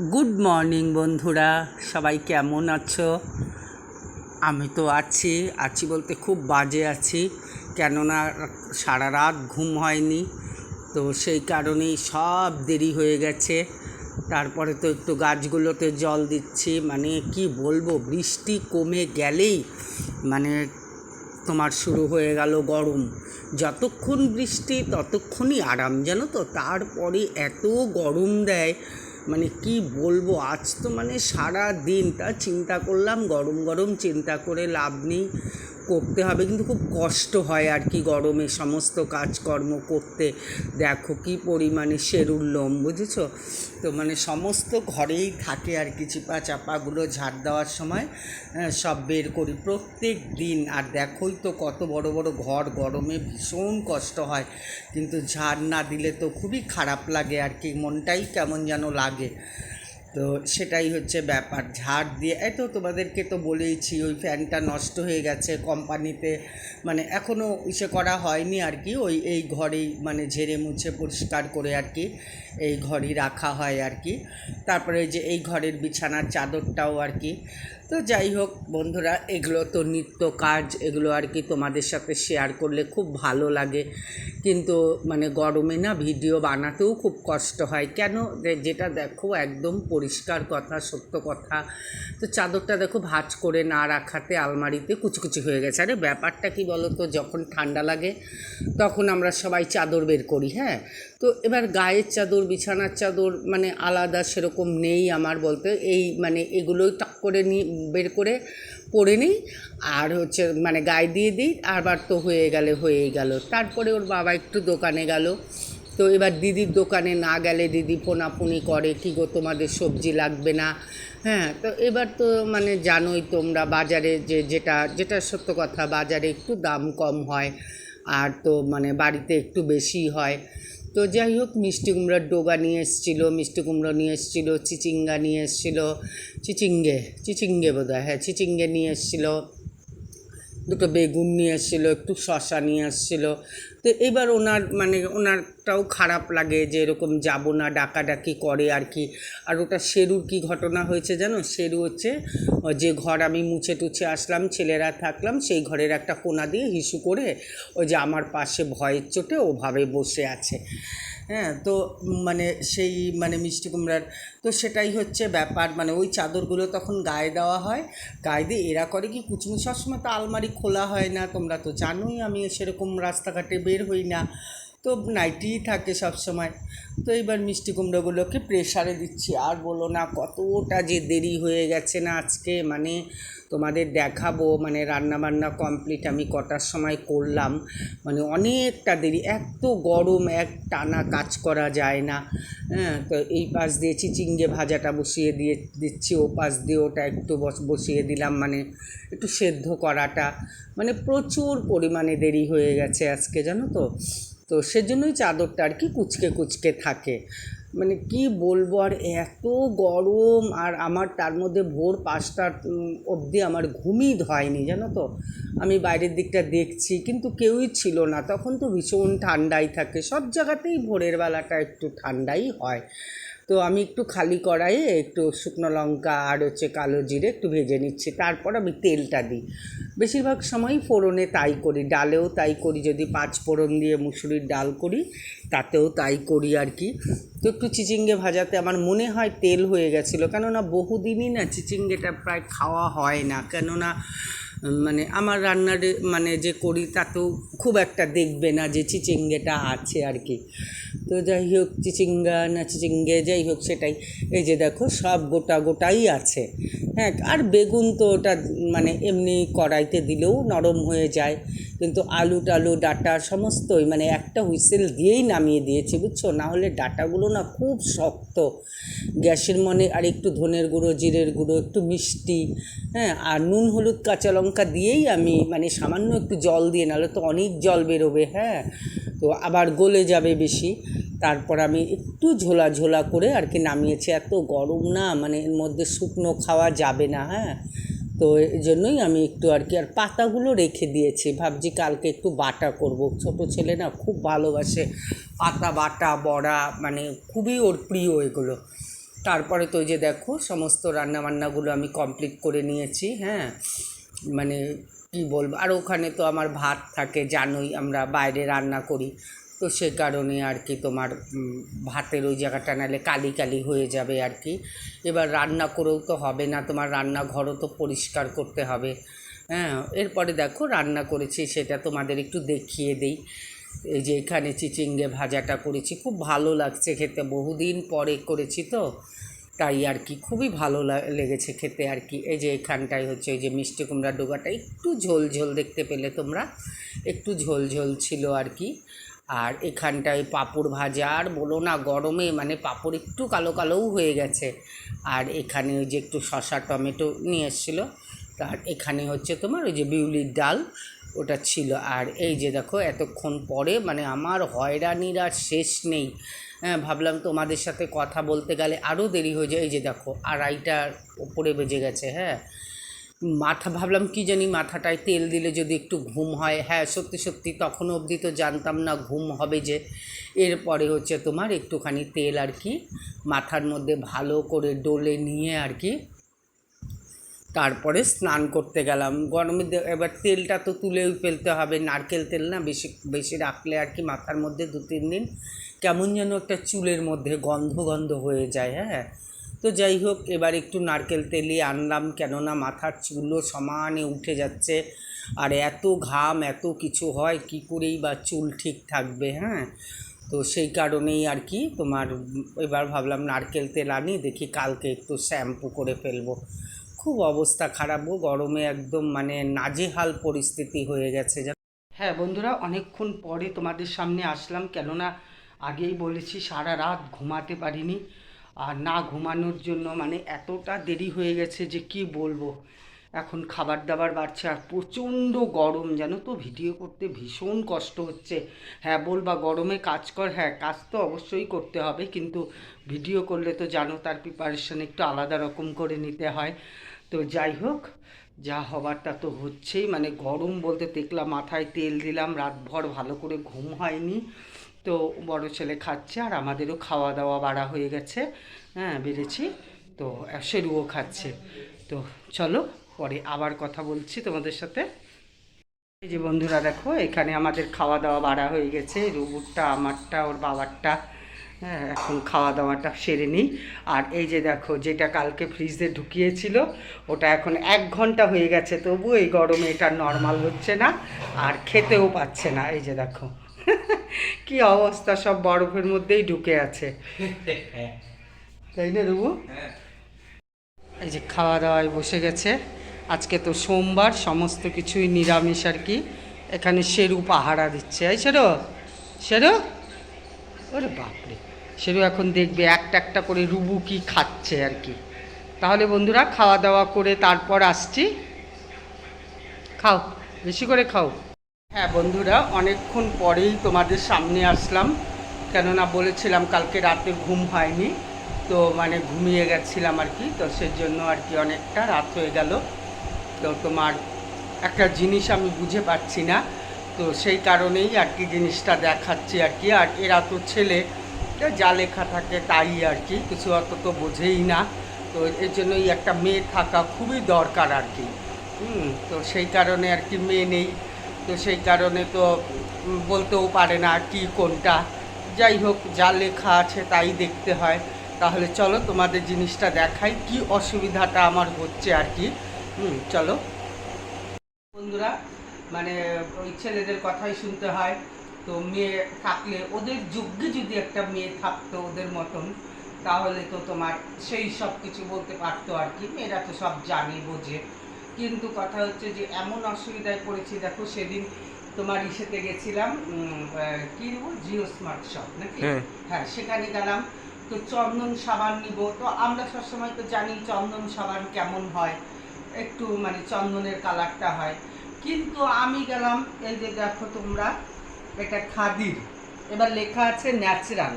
Good morning বন্ধুরা। সবাই কেমন আছো? আমি তো আছি। আছি বলতে খুব বাজে আছি, কেননা সারা রাত ঘুম হয়নি। তো সেই কারণেই সব দেরি হয়ে গেছে। তারপরে তো একটু গাছগুলোতে জল দিচ্ছি। মানে কি বলব, বৃষ্টি কমে গেলেই মানে তোমার শুরু হয়ে গেল গরম। যতক্ষণ বৃষ্টি, ততক্ষণই আরাম, জানো তো? তারপরে এত গরম দেয় মানে কি বলব? আজ তো মানে সারা দিন তা চিন্তা করলাম, গরম গরম চিন্তা করে লাভ নেই। করতে হবে। কিন্তু খুব কষ্ট হয় আর কি গরমে সমস্ত কাজকর্ম করতে। দেখো কি পরিমাণে সেরুর লোম বুঝেছ? তো মানে সমস্ত ঘরেই থাকে আর কি চিপা চাপাগুলো ঝাড় দেওয়ার সময় হ্যাঁ, সব বের করি প্রত্যেক দিন। আর দেখোই তো কত বড় বড় ঘর গরমে ভীষণ কষ্ট হয়। কিন্তু ঝাড় না দিলে তো খুবই খারাপ লাগে আর কি মনটাই কেমন যেন লাগে। তো সেটাই হচ্ছে ব্যাপার। ঝাড় দিয়ে, এই তো তোমাদেরকে তো বলেইছি, ওই ফ্যানটা নষ্ট হয়ে গেছে কোম্পানিতে। মানে এখনও ইসে করা হয়নি আর কি, ওই, এই ঘরেই মানে ঝেড়ে মুছে পরিষ্কার করে আর কি। এই ঘরই রাখা হয় আর কি। তারপরে যে এই ঘরের বিছানার চাদরটাও আর কি। তো যাই হোক বন্ধুরা, এগুলো তো নিত্য কাজ, এগুলো আর কি তোমাদের সাথে শেয়ার করলে খুব ভালো লাগে। কিন্তু মানে গরমে না ভিডিও বানাতেও খুব কষ্ট হয়। কেন? যেটা দেখো একদম পরিষ্কার কথা, সত্য কথা। তো চাদরটা দেখো ভাঁজ করে না রাখাতে আলমারিতে কুচকুচি হয়ে গেছে। আরে ব্যাপারটা কি বলো তো যখন ঠান্ডা লাগে তখন আমরা সবাই চাদর বের করি হ্যাঁ? তো এবার গায়ের চাদর, বিছানার চাদর মানে আলাদা সেরকম নেই আমার বলতে। এই মানে এগুলোই টাক করে নিয়ে বের করে পরে নিই। আর হচ্ছে মানে গায়ে দিয়ে দিই, আবার তো হয়ে গেলে হয়েই গেল। তারপরে ওর বাবা একটু দোকানে গেল। তো এবার দিদির দোকানে না গেলে দিদি ফোনাফুনি করে, কী গো তোমাদের সবজি লাগবে না? হ্যাঁ তো এবার তো মানে জানোই তোমরা বাজারে যে যেটা যেটা সত্য কথা, বাজারে একটু দাম কম হয়। আর তো মানে বাড়িতে একটু বেশি হয়। তো যাই হোক, মিষ্টি কুমড়োর ডোগা নিয়ে এসেছিল, মিষ্টি কুমড়ো নিয়ে এসেছিল, চিচিঙ্গা নিয়ে এসেছিল, চিচিঙ্গে চিচিঙ্গে বোধ হয় হ্যাঁ চিচিঙ্গে নিয়ে এসেছিল। দুটো বেগুন নিয়ে এসেছিল, একটু শশা নিয়ে এসেছিল। তো এবার ওনার মানে ওনারটাও খারাপ লাগে যে এরকম যাব না, ডাকাডাকি করে আর কি। আর ওটা শেরুর কি ঘটনা হয়েছে জানো? শেরু হচ্ছে, যে ঘর আমি মুছে টুছে আসলাম, ছেলেরা থাকলাম, সেই ঘরের একটা কোনা দিয়ে হিসু করে ওই যে আমার পাশে ভয়ের চোটে ওভাবে বসে আছে। হ্যাঁ তো মানে সেই মানে মিষ্টি কুমড়ার, তো সেটাই হচ্ছে ব্যাপার। মানে ওই চাদরগুলো তখন গায়ে দেওয়া হয়। গায়ে দিয়ে এরা করে কি কুচুমি সবসময় তো আলমারি খোলা হয় না। তোমরা তো জানোই আমি সেরকম রাস্তাঘাটে বের হই না। তো নাইটিই থাকে সব সময় তো এবার মিষ্টি কুমড়োগুলোকে প্রেশারে দিচ্ছি। আর বলো না, কতটা যে দেরি হয়ে গেছে না আজকে মানে তোমাদের দেখাবো মানে রান্না বান্না কমপ্লিট আমি কটার সময় করলাম। মানে অনেকটা দেরি, এত গরম, এক টানা কাজ করা যায় না। হ্যাঁ তো এই পাশ দিয়ে চিচিঙ্গে ভাজাটা বসিয়ে দিয়ে দিচ্ছি, ও পাশ দিয়ে ওটা একটু বস- বসিয়ে দিলাম মানে একটু সেদ্ধ করাটা। মানে প্রচুর পরিমাণে দেরি হয়ে গেছে আজকে, জানো তো? তো সেজন্যই চাদরটা আর কি কুচকে কুচকে থাকে। মানে কি বলব আর এত গরম আর আমার তার মধ্যে ভোর পাঁচটার অবধি আমার ঘুমই ধয়নি জানো তো? আমি বাইরের দিকটা দেখছি, কিন্তু কেউই ছিল না। তখন তো ভীষণ ঠান্ডাই থাকে, সব জায়গাতেই ভোরের বেলাটা একটু ঠান্ডাই হয়। তো আমি একটু খালি কড়াইয়ে একটু শুকনো লঙ্কা আর হচ্ছে কালো জিরে একটু ভেজে নিচ্ছি। তারপর আমি তেলটা দিই। বেশিরভাগ সময়ই ফোড়নে তাই করি। ডালেও তাই করি। যদি পাঁচ ফোড়ন দিয়ে মুসুরির ডাল করি, তাতেও তাই করি আর কি। তো একটু চিচিঙ্গে ভাজাতে আমার মনে হয় তেল হয়ে গেছিল। কেননা বহুদিনই না চিচিঙ্গেটা প্রায় খাওয়া হয় না। কেননা মানে আমার রান্নার মানে যে করি তা তো খুব একটা দেখবে না যে চিচিঙ্গেটা আছে আর কি। তো যাই হোক, চিচিঙ্গা না চিচিঙ্গে, যাই হোক সেটাই। এই যে দেখো, সব গোটা গোটাই আছে। হ্যাঁ আর বেগুন তো ওটা মানে এমনি কড়াইতে দিলেও নরম হয়ে যায়। কিন্তু আলু টালু, ডাটা সমস্তই মানে একটা হুইসেল দিয়েই নামিয়ে দিয়েছি, বুঝছ? না হলে ডাটাগুলো না খুব শক্ত। গ্যাসের মনে আর একটু ধনের গুঁড়ো, জিরের গুঁড়ো, একটু মিষ্টি হ্যাঁ? আর নুন, হলুদ, কাঁচা লঙ্কা দিয়েই আমি মানে সামান্য একটু জল দিয়ে, নাহলে তো অনেক জল বেরোবে হ্যাঁ? তো আবার গলে যাবে বেশি। তারপর আমি একটু ঝোলা ঝোলা করে আর কি নামিয়েছি। এত গরম না মানে এর মধ্যে শুকনো খাওয়া যাবে না হ্যাঁ? তো এই জন্যই আমি একটু আর কি, আর পাতাগুলো রেখে দিয়েছি। ভাবছি কালকে একটু বাটা করব। ছোট ছেলে না খুব ভালোবাসে পাতা, বাটা, বড়া মানে খুবই ওর প্রিয় এগুলো। তারপরে তো যে দেখো সমস্ত রান্না বান্নাগুলো আমি কমপ্লিট করে নিয়েছি হ্যাঁ। মানে কি বলব, আর ওখানে তো আমার ভাত থাকে, জানোই আমরা বাইরে রান্না করি। তো সে কারণে আর কি তোমার ভাতের ওই জায়গাটা নাহলে কালি কালি হয়ে যাবে আর কি। এবার রান্না করেও তো হবে না, তোমার রান্নাঘরও তো পরিষ্কার করতে হবে। হ্যাঁ এরপরে দেখো রান্না করেছি, সেটা তোমাদের একটু দেখিয়ে দিই। এই যে এখানে চিচিঙ্গে ভাজাটা করেছি, খুব ভালো লাগছে খেতে, বহুদিন পরে করেছি তো। তাই আর কি, খুবই ভালো লেগেছে খেতে আর কি। এই যে এখানটায় হচ্ছে এই যে মিষ্টি কুমড়া ডোগাটা, একটু ঝোল ঝোল দেখতে পেলে তোমরা, একটু ঝোল ঝোল ছিল আর কি। আর এখানটায় পাঁপড় ভাজা, আর বলো না গরমে মানে পাঁপড় একটু কালো কালোও হয়ে গেছে। আর এখানে ওই যে একটু শশা টমেটো নিয়ে এসেছিল। তার এখানে হচ্ছে তোমার ওই যে বিউলির ডাল, ওটা ছিল। আর এই যে দেখো, এতক্ষণ পরে মানে আমার হয়রানির আর শেষ নেই। হ্যাঁ ভাবলাম তোমাদের সাথে কথা বলতে গেলে আরও দেরি হয়ে যায়। এই যে দেখো, আড়াইটার ওপরে বেজে গেছে। হ্যাঁ মাথা ভাবলাম কি জানি মাথাটায় তেল দিলে যদি একটু ঘুম হয়। হ্যাঁ সত্যি সত্যি তখন অবধি তো জানতাম না ঘুম হবে যে। এরপরে হচ্ছে তোমার একটুখানি তেল আর কি মাথার মধ্যে ভালো করে ডলে নিয়ে আর কি তারপরে স্নান করতে গেলাম। গরমে এবার তেলটা তো তুলেই ফেলতে হবে। নারকেল তেল না বেশি বেশি রাখলে আর কি মাথার মধ্যে দু তিন দিন কেমন যেন একটা চুলের মধ্যে গন্ধ গন্ধ হয়ে যায় হ্যাঁ। তো যাই হোক, এবার একটু নারকেল তেলই আনলাম, কেননা মাথার চুলও সমানে উঠে যাচ্ছে। আর এত ঘাম, এত কিছু হয়, কি করেই বা চুল ঠিক থাকবে হ্যাঁ? তো সেই কারণেই আর কি তোমার এবার ভাবলাম নারকেল তেল আনি, দেখি কালকে একটু শ্যাম্পু করে ফেলব। খুব অবস্থা খারাপ গরমে একদম মানে নাজেহাল পরিস্থিতি হয়ে গেছে। হ্যাঁ বন্ধুরা, অনেকক্ষণ পরে তোমাদের সামনে আসলাম, কেননা আগেই বলেছি সারা রাত ঘুমাতে পারিনি। আর না ঘুমানোর জন্য মানে এতটা দেরি হয়ে গেছে যে কি বলব? এখন খাবার দাবার বাড়ছে আর প্রচণ্ড গরম, জানো তো? ভিডিও করতে ভীষণ কষ্ট হচ্ছে। হ্যাঁ বলবা গরমে কাজ কর হ্যাঁ কাজ তো অবশ্যই করতে হবে কিন্তু ভিডিও করলে তো জানো তার প্রিপারেশন একটু আলাদা রকম করে নিতে হয়। তো যাই হোক, যা হবারটা তো হচ্ছেই। মানে গরম বলতে দেখলাম, মাথায় তেল দিলাম, রাতভর ভালো করে ঘুম হয়নি। তো বড় ছেলে খাচ্ছে আর আমাদেরও খাওয়া দাওয়া বাড়া হয়ে গেছে। হ্যাঁ বেড়েছি। তো সেরুও খাচ্ছে। তো, চলো, পরে আবার কথা বলছি তোমাদের সাথে। এই যে বন্ধুরা, দেখো, এখানে আমাদের খাওয়া দাওয়া বাড়া হয়ে গেছে। রুবুরটা, আমারটা, ওর বাবারটা। হ্যাঁ এখন খাওয়া দাওয়াটা সেরে নিই। আর এই যে দেখো, যেটা কালকে ফ্রিজে ঢুকিয়েছিল, ওটা এখন এক ঘণ্টা হয়ে গেছে। তবু এই গরমে এটা নর্মাল হচ্ছে না, আর খেতেও পাচ্ছে না। এই যে দেখো। কি অবস্থা সব বরফের মধ্যেই ঢুকে আছে। তাই না রুবু? এই যে খাওয়া দাওয়ায় বসে গেছে। আজকে তো সোমবার সমস্ত কিছুই নিরামিষ আর কি। এখানে শেরু পাহারা দিচ্ছে। এই শেরু শেরু? ওরে বাপরে। শেরু এখন দেখবে একটা একটা করে রুবু কি খাচ্ছে আর কি। তাহলে বন্ধুরা খাওয়া দাওয়া করে তারপর আসছি। খাও বেশি করে খাও। হ্যাঁ বন্ধুরা, অনেকক্ষণ পরেই তোমাদের সামনে আসলাম। কেননা বলেছিলাম কালকে রাতে ঘুম হয়নি, তো মানে ঘুমিয়ে গেছিলাম আর কি, তো সেই জন্য আর কি অনেকটা রাত হয়ে গেল। তো তোমার একটা জিনিস আমি বুঝে পাচ্ছি না, তো সেই কারণেই আর কি জিনিসটা দেখাচ্ছি আর কি। আর এরা তো ছেলে যা লেখা থাকে তাই আর কি, কিছু অত তো বোঝেই না। তো এর জন্যই একটা মেয়ে থাকা খুবই দরকার আর কি। হুম, তো সেই কারণে আর কি মেয়ে নেই। তো সেই কারণে তো বলতেও পারে না কি কোনটা। যাই হোক, যা লেখা আছে তাই দেখতে হয়। তাহলে চলো তোমাদের জিনিসটা দেখাই, কি অসুবিধাটা আমার হচ্ছে আর কি। হুম, চলো। বন্ধুরা মানে ওই ছেলেদের কথাই শুনতে হয়। তো মেয়ে থাকলে, ওদের যোগ্যে যদি একটা মেয়ে থাকতো ওদের মতন, তাহলে তো তোমার সেই সব কিছু বলতে পারতো আর কি। মেয়েরা তো সব জানে, বোঝে। কিন্তু কথা হচ্ছে যে এমন অসুবিধায় পড়েছি দেখো সেদিন তোমার ইসেতে গেছিলাম কি নেব? জিও স্মার্ট শপ নাকি? হ্যাঁ। হ্যাঁ সেখানে গেলাম। তো চন্দন সাবান নিব। তো আমরা সবসময় তো জানি চন্দন সাবান কেমন হয় একটু মানে চন্দনের কালারটা হয়। কিন্তু আমি গেলাম এই যে দেখো তোমরা এটা খাদির। এবার লেখা আছে ন্যাচারাল।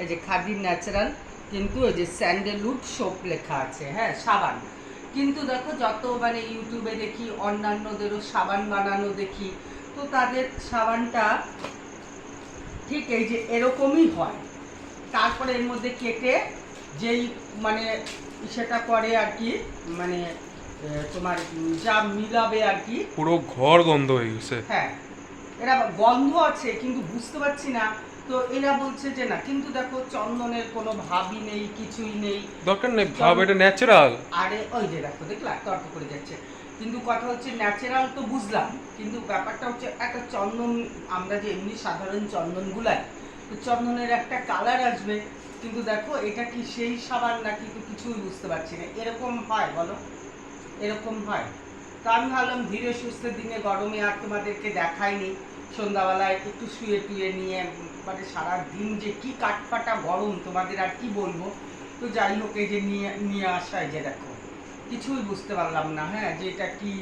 এই যে খাদির ন্যাচারাল কিন্তু এই যে স্যান্ডেলউড সোপ লেখা আছে হ্যাঁ সাবান। কিন্তু দেখো যত মানে ইউটিউবে দেখি অন্যান্যদেরও সাবান বানানো দেখি তো তাদের সাবানটা ঠিক এই যে এরকমই হয়। তারপরে এর মধ্যে কেটে যেই মানে সেটা করে আর কি মানে তোমার যা মিলাবে আর কি। পুরো ঘর গন্ধ হয়ে গেছে। হ্যাঁ এরা গন্ধ আছে কিন্তু বুঝতে পারছি না তো এরা বলছে যে না কিন্তু দেখো চন্দনের কোনো ভাবই নেই কিছুই নেই। দরকার নেই ভাব এটা ন্যাচারাল আরে ওই যে দেখো দেখলা? তর্ক করে যাচ্ছে। কিন্তু কথা হচ্ছে ন্যাচারাল তো বুঝলাম কিন্তু ব্যাপারটা হচ্ছে একটা চন্দন আমরা যে এমনি সাধারণ চন্দন গুলাই তো চন্দনের একটা কালার আসবে। কিন্তু দেখো এটা কি সেই সাবান নাকি তো কিছুই বুঝতে পারছি না। এরকম হয় বলো? এরকম হয়। তা আমি ভাবলাম ধীরে সুস্থে দিনে গরমে আর তোমাদেরকে দেখাইনি। সন্ধ্যাবেলায় একটু শুয়ে টুয়ে নিয়ে মানে সারা দিন যে কি কাঠপাটা গরম, তোমাদের আর কি বলব? তো যাই হোক, এই যে নিয়ে নিয়ে আসায় যে দেখো, কিছুই বুঝতে পারলাম না হ্যাঁ? যে এটা কি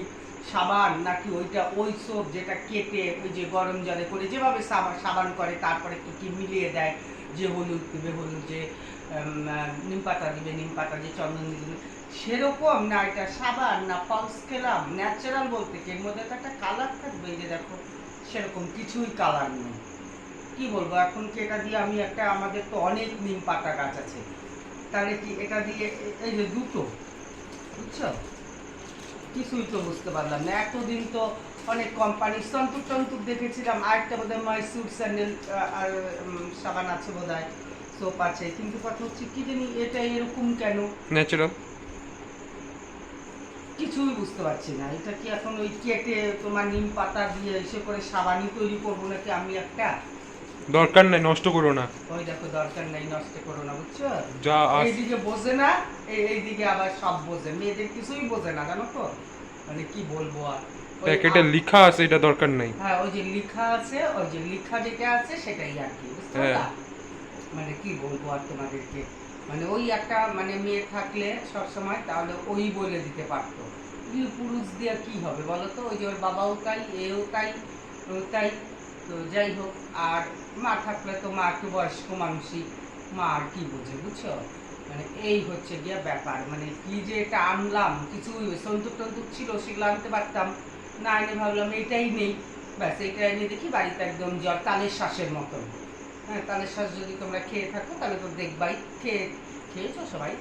সাবান নাকি ওইটা ওই সোপ যেটা কেটে ওই যে গরম জলে করে যেভাবে সাবান সাবান করে, তারপরে কি কি মিলিয়ে দেয়? যে হলুদ দিবে, হলুদ যে নিম পাতা দিবে, নিম পাতা যে চন্দন দিবে, সেরকম না এটা সাবান না ফলস খেলাম ন্যাচারাল বলতে এর মধ্যে তো একটা কালার থাকবে যে দেখো। সেরকম কিছুই কালার নেই। কি বলব, এখন কি এটা দিয়ে আমি একটা, আমাদের তো অনেক নিম পাতা গাছ আছে। তাহলে কি এটা দিয়ে এই যে দুটো, বুঝছ? কিছুই তো বুঝতে পারলাম না। এতদিন তো অনেক কোম্পানি সন্তুক টন্তুক দেখেছিলাম, আরেকটা বোধহয় মাইসুর স্যান্ডেল আর সাবান আছে বোধহয় সোপ আছে। কিন্তু কথা হচ্ছে, কি জানি এটা এরকম কেন? ন্যাচারাল কিছুই বুঝতে পারছি না। এটা কি এখন ওই কেটে তোমার নিম পাতা দিয়ে এসে করে সাবানি তৈরি করব নাকি আমি একটা? দরকার নাই নষ্ট করো না। ওই দেখো দরকার নেই নষ্ট করো না বুঝছ? যা এইদিকে বোঝে না এই এইদিকে আবার সব বোঝে। মেয়েদের কিছুই বোঝে না জানো তো? মানে কি বলব আর? প্যাকেটে লেখা আছে এটা দরকার নাই। হ্যাঁ ওই যে লেখা আছে ওই যে লেখা যেটা আছে সেটাই আর কি বুঝতে হ্যাঁ। মানে কি বলব আর তোমাদেরকে? মানে ওই একটা মানে মেয়ে থাকলে সবসময় তাহলে ওই বলে দিতে পারতো। পুরুষ দিয়ে কি হবে বলো তো ওই যে ওর বাবাও তাই, এও তাই তাই। তো যাই হোক, আর মা থাকলে তো মা একটু বয়স্ক মানুষই, মা আর কি বোঝে, বুঝছ? মানে এই হচ্ছে গিয়ে ব্যাপার। মানে কি যে এটা আনলাম কিছু সন্তুক টন্তুক ছিল সেগুলো আনতে পারতাম। না এনে ভাবলাম এটাই নেই। ব্যাস এটা এনে দেখি বাড়িতে একদম জল, তালের শ্বাসের মতন। হ্যাঁ তালের শ্বাস যদি তোমরা খেয়ে থাকো, তাহলে তো দেখবাই। খেয়ে খেয়েছো সবাই।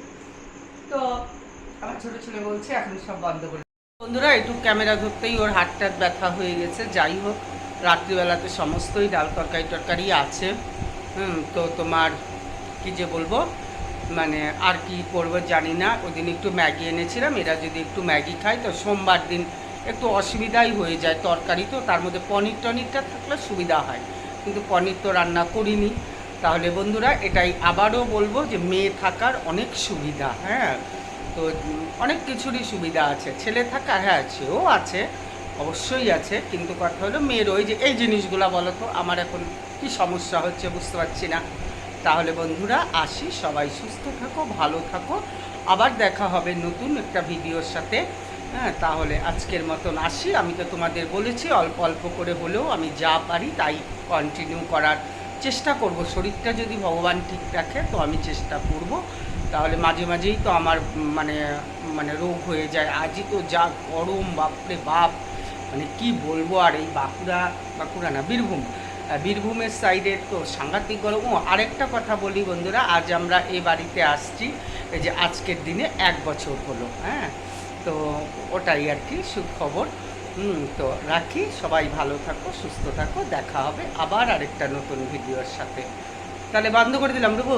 তো আমার ছোটো ছেলে বলছে, এখন সব বন্ধ করে বন্ধুরা, একটু ক্যামেরা ধরতেই ওর হাতটার ব্যথা হয়ে গেছে। যাই হোক, রাত্রিবেলাতে সমস্তই ডাল তরকারি টরকারি আছে। হুম, তো তোমার কি যে বলব মানে আর কি করব জানি না। ওই দিন একটু ম্যাগি এনেছিলাম, এরা যদি একটু ম্যাগি খায়, তো সোমবার দিন একটু অসুবিধাই হয়ে যায় তরকারি। তো তার মধ্যে পনির টনিরটা থাকলে সুবিধা হয়। কিন্তু পনির তো রান্না করিনি। তাহলে বন্ধুরা, এটাই আবারও বলব যে মেয়ে থাকার অনেক সুবিধা হ্যাঁ? তো অনেক কিছুরই সুবিধা আছে। ছেলে থাকা হ্যাঁ সেও আছে, অবশ্যই আছে। কিন্তু কথা হলো মেয়ের ওই যে এই জিনিসগুলো বলো তো, আমার এখন কি সমস্যা হচ্ছে বুঝতে পারছি না। তাহলে বন্ধুরা, আসি, সবাই সুস্থ থাকো, ভালো থাকো। আবার দেখা হবে নতুন একটা ভিডিওর সাথে। হ্যাঁ তাহলে আজকের মতন আসি। আমি তো তোমাদের বলেছি, অল্প অল্প করে হলেও আমি যা পারি তাই কন্টিনিউ করার চেষ্টা করব। শরীরটা যদি ভগবান ঠিক রাখে, তো আমি চেষ্টা করব। তাহলে মাঝে মাঝেই তো আমার মানে মানে রোগ হয়ে যায়। আজই তো যা গরম, বাপরে বাপ! মানে কি বলব আর এই বাঁকুড়া বাঁকুড়া না, বীরভূম। বীরভূমের সাইডে তো সাংঘাতিক গরম। ও, আরেকটা কথা বলি বন্ধুরা, আজ আমরা এই বাড়িতে আসছি। এই যে আজকের দিনে এক বছর হলো হ্যাঁ? তো ওটাই আর কি, সুখবর। হুম, তো রাখি, সবাই ভালো থাকো, সুস্থ থাকো, দেখা হবে আবার আরেকটা নতুন ভিডিওর সাথে। তাহলে বন্ধ করে দিলাম দেবো